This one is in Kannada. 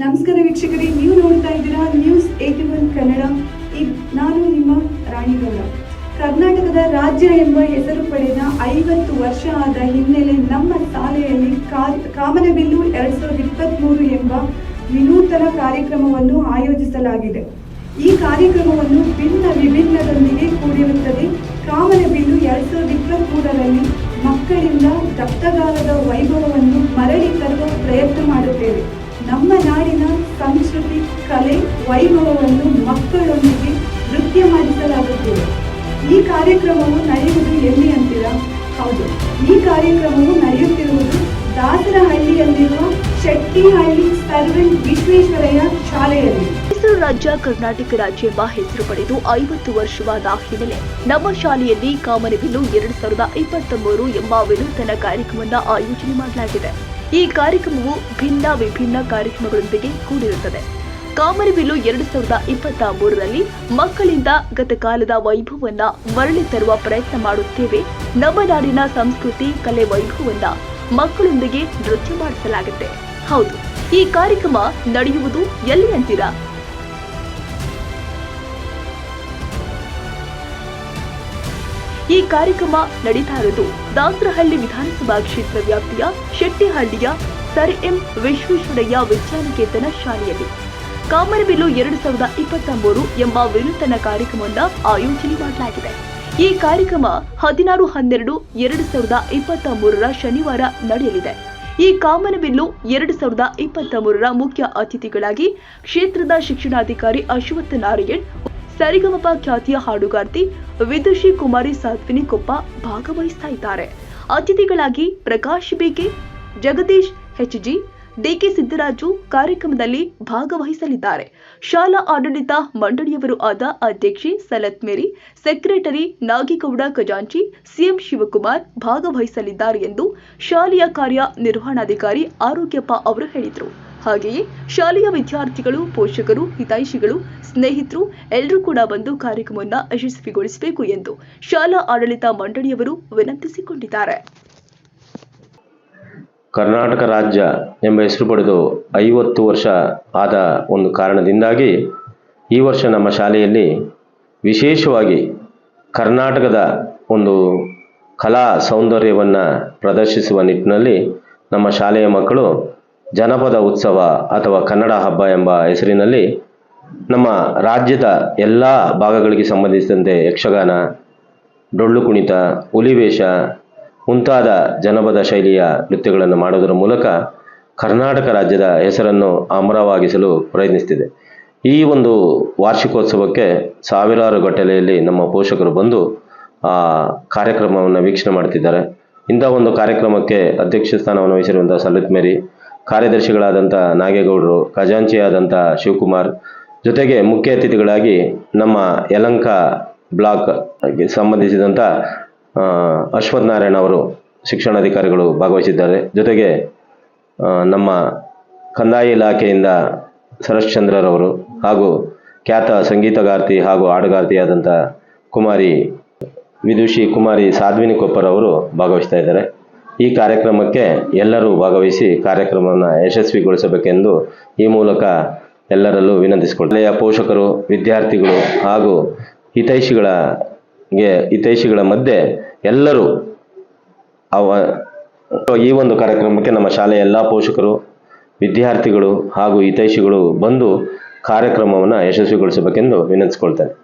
ನಮಸ್ಕಾರ ವೀಕ್ಷಕರೇ, ನೀವು ನೋಡ್ತಾ ಇದ್ದೀರಾ ನ್ಯೂಸ್ ಏಟಿ ಒನ್ ಕನ್ನಡ ನಾನು ನಿಮ್ಮ ರಾಣಿಗೌಡ ಕರ್ನಾಟಕದ ರಾಜ್ಯ ಎಂಬ ಹೆಸರು ಪಡೆದ ಐವತ್ತು ವರ್ಷ ಆದ ಹಿನ್ನೆಲೆ ನಮ್ಮ ಶಾಲೆಯಲ್ಲಿ ಕಾಮನಬಿಲ್ಲು ಎರಡ್ ಸಾವಿರದ ಇಪ್ಪತ್ತ್ಮೂರು ಎಂಬ ವಿನೂತನ ಕಾರ್ಯಕ್ರಮವನ್ನು ಆಯೋಜಿಸಲಾಗಿದೆ. ಈ ಕಾರ್ಯಕ್ರಮವನ್ನು ಭಿನ್ನ ವಿಭಿನ್ನದೊಂದಿಗೆ ಕೂಡಿರುತ್ತದೆ. ಕಾಮನಬಿಲ್ಲು ಎರಡ್ ಸಾವಿರದ ಇಪ್ಪತ್ತ್ಮೂರರಲ್ಲಿ ಮಕ್ಕಳಿಂದ ರಕ್ತಗಾಲದ ವೈಭವವನ್ನು ಕಲೆ, ವೈಭವವನ್ನು ಮಕ್ಕಳೊಂದಿಗೆ ನೃತ್ಯ ಮಾಡಿಸಲಾಗುತ್ತಿದೆ. ಈ ಕಾರ್ಯಕ್ರಮವು ನಡೆಯುವುದು ಎಲ್ಲಿ ಅಂತೀರಾ? ಹೌದು, ಈ ಕಾರ್ಯಕ್ರಮವು ನಡೆಯುತ್ತಿರುವುದು ದಾಸರಹಳ್ಳಿಯಲ್ಲಿರುವ ಶೆಟ್ಟಿಹಳ್ಳಿ ಸರ್ವೆಂಟ್ ವಿಶ್ವೇಶ್ವರಯ್ಯ ಶಾಲೆಯಲ್ಲಿ. ರಾಜ್ಯ ಕರ್ನಾಟಕ ರಾಜ್ಯ ಎಂಬ ಹೆಸರು ಪಡೆದು ಐವತ್ತು ವರ್ಷವಾದ ಹಿನ್ನೆಲೆ ನಮ್ಮ ಶಾಲೆಯಲ್ಲಿ ಕಾಮನಬಿಲ್ಲು ಎರಡು ಸಾವಿರದ ಇಪ್ಪತ್ತ ಮೂರು ಎಂಬ ವಿನೂತನ ಕಾರ್ಯಕ್ರಮವನ್ನು ಆಯೋಜನೆ ಮಾಡಲಾಗಿದೆ. ಈ ಕಾರ್ಯಕ್ರಮವು ಭಿನ್ನ ವಿಭಿನ್ನ ಕಾರ್ಯಕ್ರಮಗಳೊಂದಿಗೆ ಕೂಡಿರುತ್ತದೆ. ಕಾಮನಬಿಲ್ಲು ಎರಡು ಸಾವಿರದ ಇಪ್ಪತ್ತ ಮೂರರಲ್ಲಿ ಮಕ್ಕಳಿಂದ ಗತಕಾಲದ ವೈಭವವನ್ನ ಮರಳಿ ತರುವ ಪ್ರಯತ್ನ ಮಾಡುತ್ತೇವೆ. ನಮ್ಮ ನಾಡಿನ ಸಂಸ್ಕೃತಿ, ಕಲೆ, ವೈಭವವನ್ನ ಮಕ್ಕಳೊಂದಿಗೆ ನೃತ್ಯ ಮಾಡಿಸಲಾಗುತ್ತೆ. ಹೌದು, ಈ ಕಾರ್ಯಕ್ರಮ ನಡೆಯುವುದು ಎಲ್ಲಿ ಅಂತೀರಾ? ಈ ಕಾರ್ಯಕ್ರಮ ನಡೀತಾ ಇರೋದು ದಾಸರಹಳ್ಳಿ ವಿಧಾನಸಭಾ ಕ್ಷೇತ್ರ ವ್ಯಾಪ್ತಿಯ ಶೆಟ್ಟಿಹಳ್ಳಿಯ ಸರ್ ಎಂ ವಿಶ್ವೇಶ್ವರಯ್ಯ ವಿದ್ಯಾನಿಕೇತನ ಶಾಲೆಯಲ್ಲಿ. ಕಾಮನಬಿಲ್ಲು ಎರಡು ಸಾವಿರದ ಇಪ್ಪತ್ತ ಮೂರು ಎಂಬ ವಿನೂತನ ಕಾರ್ಯಕ್ರಮವನ್ನು ಆಯೋಜನೆ ಮಾಡಲಾಗಿದೆ ಈ ಕಾರ್ಯಕ್ರಮ ಹದಿನಾರು ಹನ್ನೆರಡು ಎರಡು ಸಾವಿರದ ಇಪ್ಪತ್ತ ಮೂರರ ಶನಿವಾರ ನಡೆಯಲಿದೆ. ಈ ಕಾಮನಬಿಲ್ಲು ಎರಡು ಸಾವಿರದ ಇಪ್ಪತ್ತ ಮೂರರ ಮುಖ್ಯ ಅತಿಥಿಗಳಾಗಿ ಕ್ಷೇತ್ರದ ಶಿಕ್ಷಣಾಧಿಕಾರಿ ಅಶ್ವಥ್ ನಾರಾಯಣ್, ಸರಿಗಮಪ ಖ್ಯಾತಿಯ ಹಾಡುಗಾರ್ತಿ ವಿದುಷಿ ಕುಮಾರಿ ಸಾತ್ವಿನಿ ಕೊಪ್ಪ ಭಾಗವಹಿಸ್ತಾ ಇದ್ದಾರೆ. ಅತಿಥಿಗಳಾಗಿ Prakash BK Jagadish HG DK Siddaraju ಕಾರ್ಯಕ್ರಮದಲ್ಲಿ ಭಾಗವಹಿಸಲಿದ್ದಾರೆ. ಶಾಲಾ ಆಡಳಿತ ಮಂಡಳಿಯವರು ಆದ ಅಧ್ಯಕ್ಷೆ ಸಲತ್ ಮೇರಿ, ಸೆಕ್ರೆಟರಿ ನಾಗೇಗೌಡ ಖಜಾಂಚಿ, ಸಿಎಂ ಶಿವಕುಮಾರ್ ಭಾಗವಹಿಸಲಿದ್ದಾರೆ ಎಂದು ಶಾಲೆಯ ಕಾರ್ಯ ನಿರ್ವಹಣಾಧಿಕಾರಿ ಆರೋಗ್ಯಪ್ಪ ಅವರು ಹೇಳಿದರು. ಹಾಗೆಯೇ ಶಾಲೆಯ ವಿದ್ಯಾರ್ಥಿಗಳು, ಪೋಷಕರು, ಹಿತೈಷಿಗಳು, ಸ್ನೇಹಿತರು ಎಲ್ಲರೂ ಕೂಡ ಬಂದು ಕಾರ್ಯಕ್ರಮವನ್ನು ಯಶಸ್ವಿಗೊಳಿಸಬೇಕು ಎಂದು ಶಾಲಾ ಆಡಳಿತ ಮಂಡಳಿಯವರು ವಿನಂತಿಸಿಕೊಂಡಿದ್ದಾರೆ. ಕರ್ನಾಟಕ ರಾಜ್ಯ ಎಂಬ ಹೆಸರು ಪಡೆದು ಐವತ್ತು ವರ್ಷ ಆದ ಒಂದು ಕಾರಣದಿಂದಾಗಿ ಈ ವರ್ಷ ನಮ್ಮ ಶಾಲೆಯಲ್ಲಿ ವಿಶೇಷವಾಗಿ ಕರ್ನಾಟಕದ ಒಂದು ಕಲಾ ಸೌಂದರ್ಯವನ್ನು ಪ್ರದರ್ಶಿಸುವ ನಿಟ್ಟಿನಲ್ಲಿ ನಮ್ಮ ಶಾಲೆಯ ಮಕ್ಕಳು ಜನಪದ ಉತ್ಸವ ಅಥವಾ ಕನ್ನಡ ಹಬ್ಬ ಎಂಬ ಹೆಸರಿನಲ್ಲಿ ನಮ್ಮ ರಾಜ್ಯದ ಎಲ್ಲ ಭಾಗಗಳಿಗೆ ಸಂಬಂಧಿಸಿದಂತೆ ಯಕ್ಷಗಾನ, ಡೊಳ್ಳು ಕುಣಿತ ಹುಲಿವೇಷ ಮುಂತಾದ ಜನಪದ ಶೈಲಿಯ ನೃತ್ಯಗಳನ್ನು ಮಾಡೋದರ ಮೂಲಕ ಕರ್ನಾಟಕ ರಾಜ್ಯದ ಹೆಸರನ್ನು ಅಮರವಾಗಿಸಲು ಪ್ರಯತ್ನಿಸ್ತಿದೆ ಈ ಒಂದು ವಾರ್ಷಿಕೋತ್ಸವಕ್ಕೆ ಸಾವಿರಾರು ಗಟ್ಟಲೆಯಲ್ಲಿ ನಮ್ಮ ಪೋಷಕರು ಬಂದು ಆ ಕಾರ್ಯಕ್ರಮವನ್ನು ವೀಕ್ಷಣೆ ಮಾಡ್ತಿದ್ದಾರೆ ಇಂಥ ಒಂದು ಕಾರ್ಯಕ್ರಮಕ್ಕೆ ಅಧ್ಯಕ್ಷ ಸ್ಥಾನವನ್ನು ವಹಿಸಿರುವಂಥ ಸಲತ್ ಮೇರಿ, ಕಾರ್ಯದರ್ಶಿಗಳಾದಂಥ ನಾಗೇಗೌಡರು, ಖಜಾಂಚಿಯಾದಂಥ ಶಿವಕುಮಾರ್, ಜೊತೆಗೆ ಮುಖ್ಯ ಅತಿಥಿಗಳಾಗಿ ನಮ್ಮ ಯಲಂಕ ಬ್ಲಾಕ್ಗೆ ಸಂಬಂಧಿಸಿದಂಥ ಅಶ್ವಥ್ ನಾರಾಯಣ ಅವರು ಶಿಕ್ಷಣಾಧಿಕಾರಿಗಳು ಭಾಗವಹಿಸಿದ್ದಾರೆ. ಜೊತೆಗೆ ನಮ್ಮ ಕಂದಾಯ ಇಲಾಖೆಯಿಂದ ಶರಶ್ಚಂದ್ರರವರು ಹಾಗೂ ಖ್ಯಾತ ಸಂಗೀತಗಾರ್ತಿ ಹಾಗೂ ಹಾಡುಗಾರ್ತಿಯಾದಂಥ ಕುಮಾರಿ ವಿದುಷಿ ಕುಮಾರಿ ಸಾಧ್ವಿನಿ ಕೊಪ್ಪರವರು ಭಾಗವಹಿಸ್ತಾ ಇದ್ದಾರೆ. ಈ ಕಾರ್ಯಕ್ರಮಕ್ಕೆ ಎಲ್ಲರೂ ಭಾಗವಹಿಸಿ ಕಾರ್ಯಕ್ರಮವನ್ನು ಯಶಸ್ವಿಗೊಳಿಸಬೇಕೆಂದು ಈ ಮೂಲಕ ಎಲ್ಲರಲ್ಲೂ ವಿನಂತಿಸಿಕೊಳ್ಳೆಯ ಪೋಷಕರು, ವಿದ್ಯಾರ್ಥಿಗಳು ಹಾಗೂ ಹಿತೈಷಿಗಳಿಗೆ ಹಿತೈಷಿಗಳ ಮಧ್ಯೆ ಎಲ್ಲರೂ ಅವ ಈ ಒಂದು ಕಾರ್ಯಕ್ರಮಕ್ಕೆ ನಮ್ಮ ಶಾಲೆಯ ಎಲ್ಲ ಪೋಷಕರು, ವಿದ್ಯಾರ್ಥಿಗಳು ಹಾಗೂ ಹಿತೈಷಿಗಳು ಬಂದು ಕಾರ್ಯಕ್ರಮವನ್ನು ಯಶಸ್ವಿಗೊಳಿಸಬೇಕೆಂದು ವಿನಂತಿಸಿಕೊಳ್ತೇನೆ.